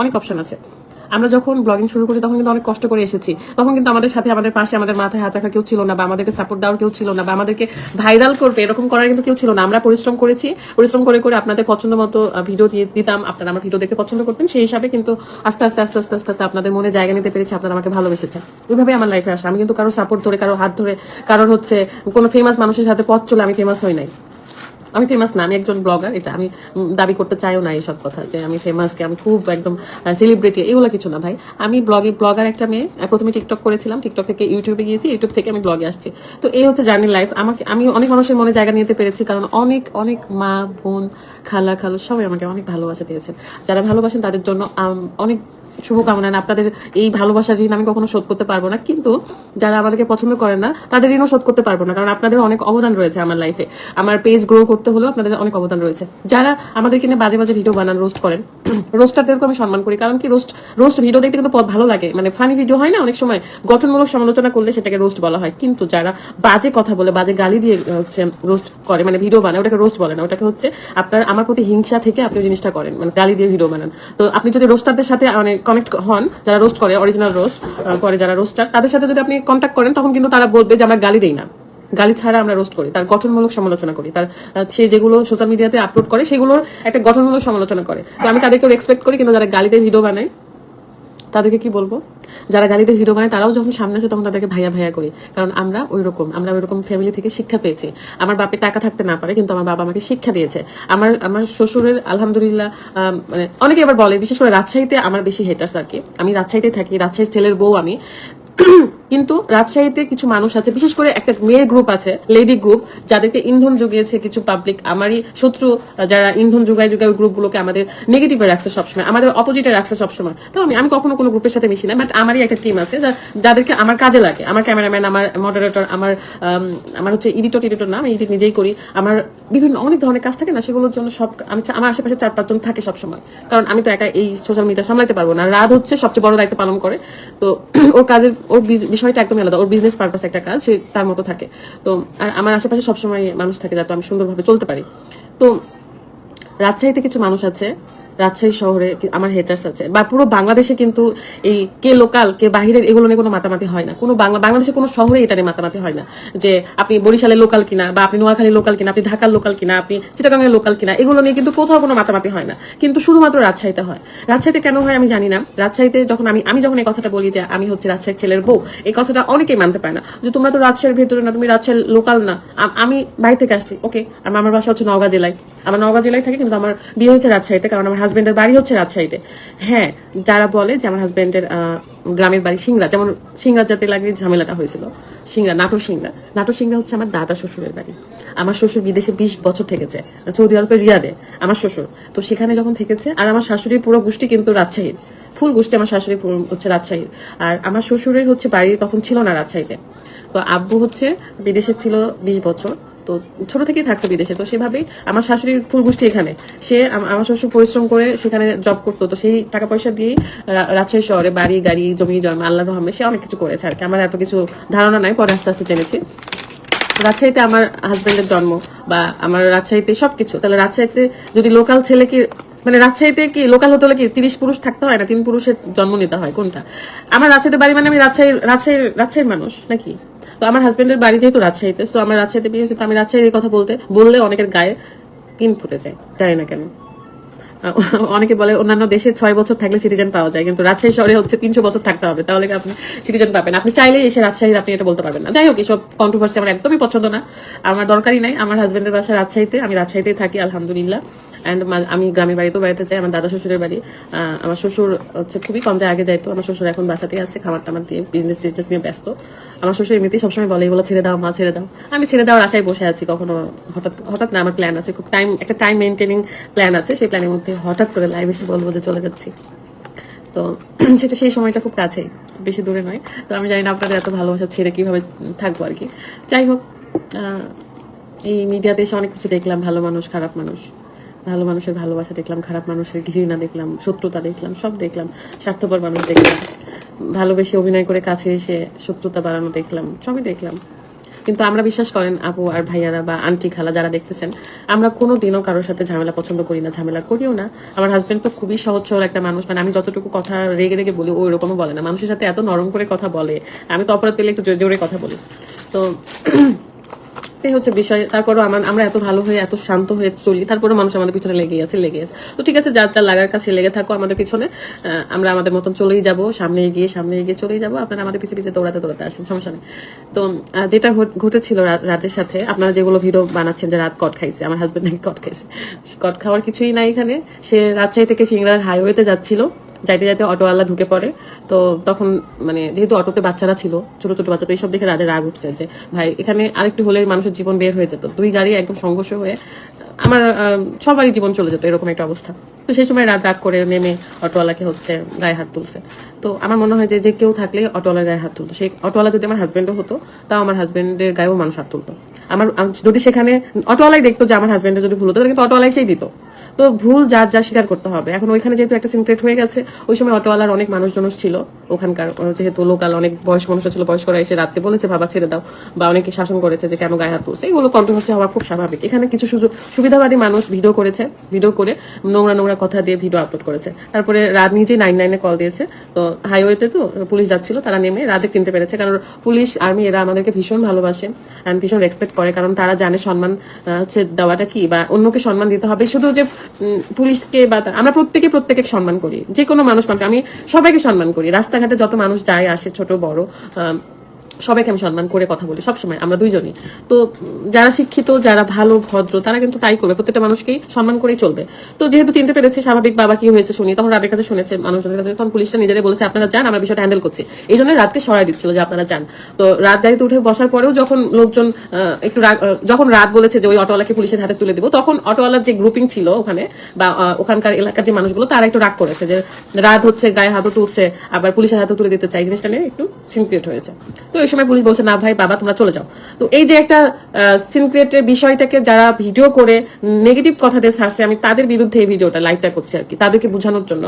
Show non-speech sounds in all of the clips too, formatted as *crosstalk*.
অনেক অপশন আছে। আমরা যখন ব্লগিং শুরু করি, তখন কিন্তু অনেক কষ্ট করে এসেছি। তখন কিন্তু আমাদের সাথে, আমাদের পাশে, আমাদের মাথায় হাত রাখার কেউ ছিল না, বা আমাদেরকে সাপোর্ট দেওয়ার কেউ ছিল না, বা আমাদেরকে ভাইরাল করবে, এরকম করার কিন্তু কেউ ছিল না। আমরা পরিশ্রম করেছি। পরিশ্রম করে করে আপনাদের পছন্দ মতো ভিডিও দিয়ে দিতাম। আপনারা আমার ভিডিও দেখতে পছন্দ করতেন। সেই হিসাবে কিন্তু আস্তে আস্তে আস্তে আস্তে আস্তে আস্তে আপনাদের মনে জায়গা নিতে পেরেছি। আপনারা আমাকে ভালোবেসেছেন। ওইভাবে আমার লাইফে আসে। আমি কিন্তু কারও সাপোর্ট ধরে, কারও হাত ধরে, কারোর হচ্ছে কোনো ফেমাস মানুষের সাথে পথ চলে আমি ফেমাস হই নাই। আমি ফেমাস না, আমি একজন ব্লগার এটা আমি দাবি করতে চাইও না এইসব কথা, যে আমি ফেমাস কে আমি খুব একদম সেলিব্রিটি এগুলো কিছু না ভাই। আমি ব্লগে ব্লগার একটা মেয়ে প্রথমে টিকটক করেছিলাম টিকটক থেকে ইউটিউবে গিয়েছি ইউটিউব থেকে আমি ব্লগে আসছি। তো এই হচ্ছে জার্নি লাইফ আমাকে, আমি অনেক মানুষের মনে জায়গা নিতে পেরেছি, কারণ অনেক অনেক মা, বোন, খালা, খালু সবাই আমাকে অনেক ভালোবাসা দিয়েছেন যারা ভালোবাসেন তাদের জন্য অনেক শুভকামনা আপনাদের এই ভালোবাসার ঋণ আমি কখনো শোধ করতে পারব না। কিন্তু যারা আমাদেরকে পছন্দ করেন না, তাদের ঋণও শোধ করতে পারব না, কারণ আপনাদের অনেক অবদান রয়েছে আমার লাইফে আমার পেজ গ্রো করতে হলেও আপনাদের অনেক অবদান রয়েছে। যারা আমাদেরকে নিয়ে বাজে বাজে ভিডিও বানান রোস্ট করেন *clears throat* রোস্টারদেরকে আমি সম্মান করি, কারণ কি রোস্ট রোস্ট ভিডিও দেখতে কিন্তু ভালো লাগে। মানে ফানি ভিডিও হয় না, অনেক সময় গঠনমূলক সমালোচনা করলে সেটাকে রোস্ট বলা হয়। কিন্তু যারা বাজে কথা বলে, বাজে গালি দিয়ে হচ্ছে রোস্ট করে মানে ভিডিও বানায়, ওটাকে রোস্ট বলে না। ওটাকে হচ্ছে আপনার, আমার প্রতি হিংসা থেকে আপনি জিনিসটা করেন মানে গালি দিয়ে ভিডিও বানান। তো আপনি যদি রোস্টারদের সাথে মানে কানেক্ট হন, যারা রোস্ট করে অরিজিনাল রোস্ট করে যারা রোস্টার তাদের সাথে যদি আপনি কন্ট্যাক্ট করেন, তখন কিন্তু তারা বলবে যে আমরা গালি দেই না। গালি ছাড়া আমরা রোস্ট করি, তার গঠনমূলক সমালোচনা করি, তার সে যেগুলো সোশ্যাল মিডিয়াতে আপলোড করে, সেগুলোর একটা গঠনমূলক সমালোচনা করে। তো আমি তাদেরকেও এক্সপেক্ট করি, কিন্তু যারা গালিতে ভিডিও বানায় তাদেরকে কি বলব? যারা গালিতে হিরো বানায়, তারাও যখন সামনে আসে, তখন তাদেরকে ভাইয়া ভাইয়া করি। কারণ আমরা ওই রকম আমরা ওই রকম ফ্যামিলি থেকে শিক্ষা পেয়েছি। আমার বাপের টাকা থাকতে না পারে, কিন্তু আমার বাবা আমাকে শিক্ষা দিয়েছে। আমার আমার শ্বশুরের আলহামদুলিল্লাহ মানে অনেকে আবার বলে, বিশেষ করে রাজশাহীতে আমার বেশি হেটার্স আর কি। আমি রাজশাহীতে থাকি, রাজশাহীর ছেলের বউ আমি। কিন্তু রাজশাহীতে কিছু মানুষ আছে, বিশেষ করে একটা মেয়ের গ্রুপ আছে লেডি গ্রুপ যাদেরকে ইন্ধন জুগিয়েছে কিছু পাবলিক আমারই শত্রু যারা ইন্ধন যোগায় যোগায় ওই গ্রুপগুলোকে আমাদের নেগেটিভে রাখছে সবসময়, আমাদের অপোজিটে রাখছে সবসময়। তো আমি আমি কখনো কোনো গ্রুপের সাথে মিশি না বাট আমারই একটা টিম আছে যাদেরকে আমার কাজে লাগে। আমার ক্যামেরাম্যান আমার মডারেটর আমার আমার হচ্ছে এডিটর এডিটর না, আমি এডিট নিজেই করি। আমার বিভিন্ন, অনেক ধরনের কাজ থাকে না, সেগুলোর জন্য সব, আমি আমার আশেপাশে চার পাঁচজন থাকে সবসময়। কারণ আমি তো একা এই সোশ্যাল মিডিয়া সামলাতে পারব না। রাত হচ্ছে সবচেয়ে বড় দায়িত্ব পালন করে। তো *clears throat* ওর কাজের ওর বিষয়টা একদমই আলাদা। ওর বিজনেস পারপাস একটা কাজ, সে তার মতো থাকে। তো, আর আমার আশেপাশে সবসময় মানুষ থাকে যাতে আমি সুন্দরভাবে চলতে পারি। তো, রাজশাহীতে কিছু মানুষ আছে রাজশাহী শহরে আমার হেটার্স আছে। বা পুরো বাংলাদেশে কিন্তু এই কে লোকাল কে বাহিরের, এগুলো নিয়ে কোনো মাতামাতি হয় না। কোনো বাংলা বাংলাদেশে কোনো শহরে এটা নিয়ে মাতামাতি হয় না। যে আপনি বরিশালের লোকাল কিনা, বা আপনি নোয়াখালীর লোকাল কিনা, আপনি ঢাকার লোকাল কিনা, আপনি চিটাগাংয়ের লোকাল কিনা, এগুলো নিয়ে কিন্তু কোথাও কোনো মাতামাতি হয় না। কিন্তু শুধুমাত্র রাজশাহীতে হয়। রাজশাহীতে কেন হয় আমি জানি না। রাজশাহীতে যখন আমি আমি যখন এই কথাটা বলি যে আমি হচ্ছে রাজশাহীর ছেলের বউ, এই কথাটা অনেকেই মানতে পারে না। যে তোমরা তো রাজশাহীর ভেতরে না, তুমি রাজশাহীর লোকাল না। আমি বাইরে থেকে আসছি। ওকে আমার বাসা হচ্ছে নওগাঁ জেলায়। আমার নওগাঁ জেলায় থাকে কিন্তু আমার বিয়ে হয়েছে রাজশাহীতে, কারণ আমার হাজবেন্ডের বাড়ি হচ্ছে রাজশাহীতে। হ্যাঁ যারা বলে যে আমার হাজবেন্ডের গ্রামের বাড়ি সিংড়া, যেমন সিংড়া যাতে লাগে ঝামেলাটা হয়েছিল। সিংড়া, নাটোর সিংড়া। নাটোর সিংড়া হচ্ছে আমার দাদা শ্বশুরের বাড়ি। আমার শ্বশুর বিদেশে বিশ বছর থেকেছে সৌদি আরবের রিয়াদে, আমার শ্বশুর। তো সেখানে যখন থেকেছে, আর আমার শাশুড়ির পুরো গোষ্ঠী কিন্তু রাজশাহীর। ফুল গোষ্ঠী আমার শাশুড়ি হচ্ছে রাজশাহীর। আর আমার শ্বশুরের হচ্ছে বাড়ি তখন ছিল না রাজশাহীতে। তো আব্বু হচ্ছে বিদেশে ছিল বিশ বছর। তো ছোট থেকেই থাকছে বিদেশে, তো সেভাবেই আমার শাশুড়ির ফুল গোষ্ঠী এখানে। সে আম- আমার শ্বশুর পরিশ্রম করে সেখানে জব করতো, তো সেই টাকা পয়সা দিয়েই রাজশাহী শহরে বাড়ি, গাড়ি, জমি জমা, আল্লাহ রহমে সে অনেক কিছু করেছে আর কি। আমার এত কিছু ধারণা নাই, পরে আস্তে আস্তে জেনেছি। রাজশাহীতে আমার হাজব্যান্ডের জন্ম বা আমার রাজশাহীতে সবকিছু। তাহলে রাজশাহীতে যদি লোকাল ছেলে কি মানে রাজশাহীতে কি লোকাল হতে হলে কি তিরিশ পুরুষ থাকতে হয় না? তিন পুরুষের জন্ম নিতে হয়, কোনটা? আমার রাজশাহীতে বাড়ি মানে আমি রাজশাহী রাজশাহীর রাজশাহীর মানুষ, নাকি? তো আমার হাজবেন্ডের বাড়ি যেহেতু রাজশাহীতে তো আমার রাজশাহীতে বিয়ে তো আমি রাজশাহীর কথা বলতে, বললে অনেকের গায়ে পিন ফুটে যায়, জানি না কেন। অনেকে বলে অন্যান্য দেশে ছয় বছর থাকলে সিটিজেন পাওয়া যায়, কিন্তু রাজশাহী শহরে হচ্ছে তিনশো বছর থাকতে হবে, তাহলে আপনি সিটিজেন পাবেন? আপনি চাইলেই এসে রাজশাহীর আপনি এটা বলতে পারবেন না। যাই হোক, এসব কন্ট্রোভার্সি আমার একদমই পছন্দ না, আমার দরকারই নাই। আমার হাজবেন্ডের বাসা রাজশাহীতে, আমি রাজশাহীতেই থাকি, আলহামদুলিল্লাহ। অ্যান্ড আমি গ্রামের বাড়িতেও বেড়াতে চাই, আমার দাদা শ্বশুরের বাড়ি আমার শ্বশুর হচ্ছে খুবই কম যায় আগে যাইতো, আমার শ্বশুর এখন বাসাতেই আছে খাবার টাবার দিয়ে বিজনেস টিজনেস নিয়ে ব্যস্ত। আমার শ্বশুর এমনিতেই সবসময় বলে, এগুলো ছেড়ে দাও, মা, ছেড়ে দাও। আমি ছেড়ে দেওয়ার আশায় বসে আছি কখনো। হঠাৎ হঠাৎ না আমার প্ল্যান আছে, খুব টাইম একটা টাইম মেনটেনিং প্ল্যান আছে, সেই প্ল্যানের মধ্যে হঠাৎ করে লাইভ এসে বলব যে চলে যাচ্ছি। তো *clears throat* সেটা সেই সময়টা খুব কাছে বেশি দূরে নয়। তো আমি জানি না আপনাদের এত ভালোবাসা ছেড়ে কীভাবে থাকব আর কি। যাই হোক এই মিডিয়াতে এসে অনেক কিছু দেখলাম, ভালো মানুষ, খারাপ মানুষ। ভালো মানুষের ভালোবাসা দেখলাম, খারাপ মানুষের ঘৃণা দেখলাম, শত্রুতা দেখলাম, সব দেখলাম, স্বার্থপর মানুষ দেখলাম। ভালোবেসে অভিনয় করে কাছে এসে শত্রুতা বাড়ানো দেখলাম, সবই দেখলাম। কিন্তু আমরা বিশ্বাস করেন, আপু আর ভাইয়ারা বা আন্টি খালা যারা দেখতেছেন, আমরা কোনো দিনও কারোর সাথে ঝামেলা পছন্দ করি না, ঝামেলা করিও না। আমার হাজব্যান্ড তো খুবই সহজ সরল একটা মানুষ মানে আমি যতটুকু কথা রেগে রেগে বলি ওই রকমও বলে না। মানুষের সাথে এত নরম করে কথা বলে, আমি তো অপরাধ পেলে একটু জোরে জোরে কথা বলি। তো এই হচ্ছে বিষয়। তারপরও আমার আমরা এত ভালো হয়ে, এত শান্ত হয়ে চলি তারপরে মানুষ আমাদের পিছনে লেগে আছে লেগে আছে। তো ঠিক আছে, যার যার লাগার কাছে লেগে থাকো আমাদের পিছনে। আমরা আমাদের মতন চলেই যাব, সামনে এগিয়ে সামনে এগিয়ে চলেই যাব। আপনারা আমাদের পিছিয়ে পিছিয়ে দৌড়াতে দৌড়াতে আসেন, সমস্যা নেই। তো যেটা ঘটেছিল রাতের সাথে, আপনারা যেগুলো ভিডিও বানাচ্ছেন যে রাত কট খাইছে, আমার হাজবেন্ড নাকি কট খাইছে। কট খাওয়ার কিছুই নাই এখানে। সে রাজশাহী থেকে সিংড়ার হাইওয়েতে যাচ্ছিল। যাইতে যাইতে অটোওয়ালা ঢুকে পড়ে। তো তখন মানে যেহেতু অটোতে বাচ্চারা ছিল, ছোট ছোট বাচ্চা, তো এইসব দেখে রাজের রাগ উঠছে যে, ভাই, এখানে আরেকটু হলে মানুষের জীবন বের হয়ে যেত। দুই গাড়ি একদম সংঘর্ষ হয়ে, আমার সবারই জীবন চলে যেত, এরকম একটা অবস্থা। তো সেই সময় রাত রাগ করে নেমে অটোওয়ালাকে হচ্ছে গায়ে হাত তুলছে। তো আমার মনে হয় যে যে কেউ থাকলে অটোওয়ালার গায়ে হাত তুলতো। সেই অটোওয়ালা যদি আমার হাজবেন্ডও হতো, তাও আমার হাজবেন্ডের গায়েও মানুষ হাত তুলতো। আমার যদি সেখানে অটোওয়ালাই দেখতো যে আমার হাজবেন্ডের যদি ভুল হতো কিন্তু অটোওয়ালাই সেই দিত। তো ভুল যার যা স্বীকার করতে হবে। এখন ওইখানে যেহেতু একটা সিনক্রেট হয়ে গেছে, ওই সময় অটোওয়ালার অনেক মানুষজন ছিল ওখানকার যেহেতু লোকাল অনেক বয়স্ক মানুষ ছিল, বয়স্করা এসে রাতকে বলেছে, বাবা, ছেড়ে দাও। বা অনেকে শাসন করেছে যে, কেন গায়ে হাত তুলছে? এগুলো কন্ট্রোভার্সি হওয়া খুব স্বাভাবিক। এখানে কিছু সুযোগ, সুবিধাবাদী মানুষ ভিডিও করেছে ভিডিও করে নোংরা নোংরা কথা দিয়ে ভিডিও আপলোড করেছে। তারপরে রাত নিজেই নাইন নাইনে কল দিয়েছে। তো হাইওয়েতে তো পুলিশ যাচ্ছিল, তারা নেমে রাতে চিনতে পেরেছে। কারণ পুলিশ আর্মি এরা আমাদেরকে ভীষণ ভালোবাসে অ্যান্ড ভীষণ রেসপেক্ট করে। কারণ তারা জানে সম্মান হচ্ছে দেওয়াটা কি? বা অন্যকে সম্মান দিতে হবে। শুধু যে পুলিশকে বা আমরা প্রত্যেকে প্রত্যেকে সম্মান করি। যে কোনো মানুষ আমি সবাইকে সম্মান করি। রাস্তাঘাটে যত মানুষ যায়, আসে ছোট, বড় সবাইকে আমি সম্মান করে কথা বলি, সবসময়, আমরা দুইজনই। তো যারা শিক্ষিত, যারা ভালো, ভদ্র, তারা কিন্তু তাই করবে, প্রত্যেকটা মানুষকেই সম্মান করেই চলবে। তো যেহেতু চিনতে পেরেছি, স্বাভাবিক বাবা কি হয়েছে শুনি, তখন রাতের কাছে শুনেছে, মানুষজনের কাছে, তখন পুলিশটা নিজেরাই বলেছে, আপনারা যান, আমরা বিষয়টা হ্যান্ডেল করছি। এই জন্য রাতকে সরাই দিচ্ছিল যে আপনারা যান। তো রাত গাড়িতে উঠে বসার পরেও যখন লোকজন একটু যখন রাত বলেছে যে ওই অটোওয়ালাকে পুলিশের হাতে তুলে দিব, তখন অটোওয়ালার যে গ্রুপিং ছিল ওখানে, বা ওখানকার এলাকার যে মানুষগুলো, তারা একটু রাগ করেছে যে রাত হচ্ছে, গায়ে হাতও তুলছে আবার পুলিশের হাতে তুলে দিতে চাই। জিনিসটা নিয়ে একটু সিনক্রিয়েট হয়েছে। তো সময় পুলিশ বলছে, না ভাই, বাবা, তোমরা চলে যাও। তো এই যে একটা সিনক্রিয়েটের বিষয়টাকে যারা ভিডিও করে, নেগেটিভ কথা দিয়ে ছাড়ছে আমি তাদের বিরুদ্ধে এই ভিডিওটা, লাইভটা করছি আর কি, তাদেরকে বোঝানোর জন্য।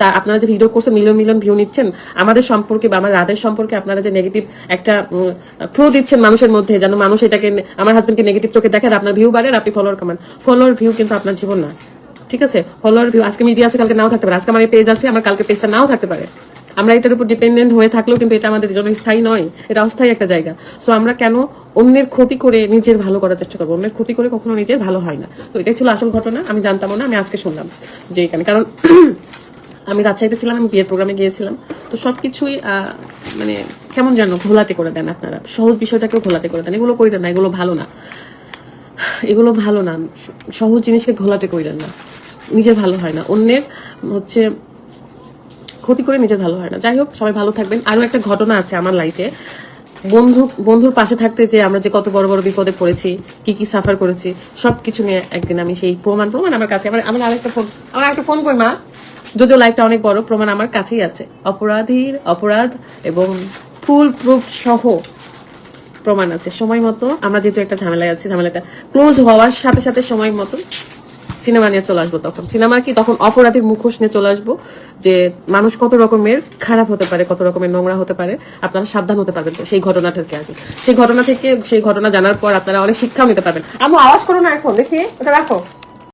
তা আপনারা যে ভিডিও করছে, মিলিয়ন মিলিয়ন ভিউ নিচ্ছেন, আমাদের সম্পর্কে বা আমার রাতের সম্পর্কে আপনারা যে নেগেটিভ একটা ফ্লো দিচ্ছেন মানুষের মধ্যে, যেন মানুষ এটাকে, আমার হাজবেন্ডকে নেগেটিভ চোখে দেখেন আপনার ভিউ বাড়ে আপনি ফলোয়ার কমান। ফলোয়ার ভিউ কিন্তু আপনার জীবন না। ঠিক আছে? ফলোয়ার ভিউ আজকে মিডিয়া আছে, কালকে নাও থাকতে পারে। আজকে আমার পেজ আছে, আমার কালকে পেজটা নাও থাকতে পারে। আমরা এটার উপর ডিপেন্ডেন্ট হয়ে থাকলেও কিন্তু এটা আমাদের জন্য স্থায়ী নয়। এটা অস্থায়ী একটা জায়গা। সো আমরা কেন অন্যের ক্ষতি করে নিজের ভালো করার চেষ্টা করব? অন্যের ক্ষতি করে কখনো নিজের ভালো হয় না। তো এটাই ছিল আসল ঘটনা। আমি জানতাম না, আমি আজকে শুনলাম যে এখানে। কারণ *clears throat* আমি রাজশাহীতে ছিলাম, আমি বিয়ের প্রোগ্রামে গিয়েছিলাম। তো সব কিছুই মানে কেমন যেন ঘোলাটে করে দেন আপনারা। সহজ বিষয়টাকেও ঘোলাটে করে দেন। এগুলো কইরেন না, এগুলো ভালো না। এগুলো ভালো না। সহজ জিনিসকে ঘোলাটে কইরেন না। নিজের ভালো হয় না। অন্যের হচ্ছে ক্ষতি করে নিজের ভালো হয় না। যাই হোক, সবাই ভালো থাকবেন। আরও একটা ঘটনা আছে আমার লাইফে বন্ধু, বন্ধুর পাশে থাকতে যে আমরা যে কত বড় বড় বিপদে পড়েছি, কি কি সাফার করেছি, সবকিছু নিয়ে একদিন আমি সেই প্রমাণ প্রমাণ আমার কাছে। আমার আমার আরেকটা ফোন আমার একটা ফোন করি মা? যদিও লাইফটা অনেক বড়, প্রমাণ আমার কাছেই আছে। অপরাধীর অপরাধ এবং ফুল প্রুফ সহ প্রমাণ আছে। সময় মতো, আমরা যেহেতু একটা ঝামেলায় আছি, ঝামেলাটা ক্লোজ হওয়ার সাথে সাথে সময় মতো সিনেমা নিয়ে চলে আসব তখন। সিনেমা কি তখন অপরাধীর মুখোশ নিয়ে চলে আসব? যে মানুষ কত রকমের খারাপ হতে পারে, কত রকমের নোংরা হতে পারে, আপনারা সাবধান হতে পারবেন সেই ঘটনা থেকে আগে। সেই ঘটনা থেকে, সেই ঘটনা জানার পর আপনারা অনেক শিক্ষাও নিতে পারবেন। আমি আওয়াজ করো না এখন, দেখি, ওটা রাখো।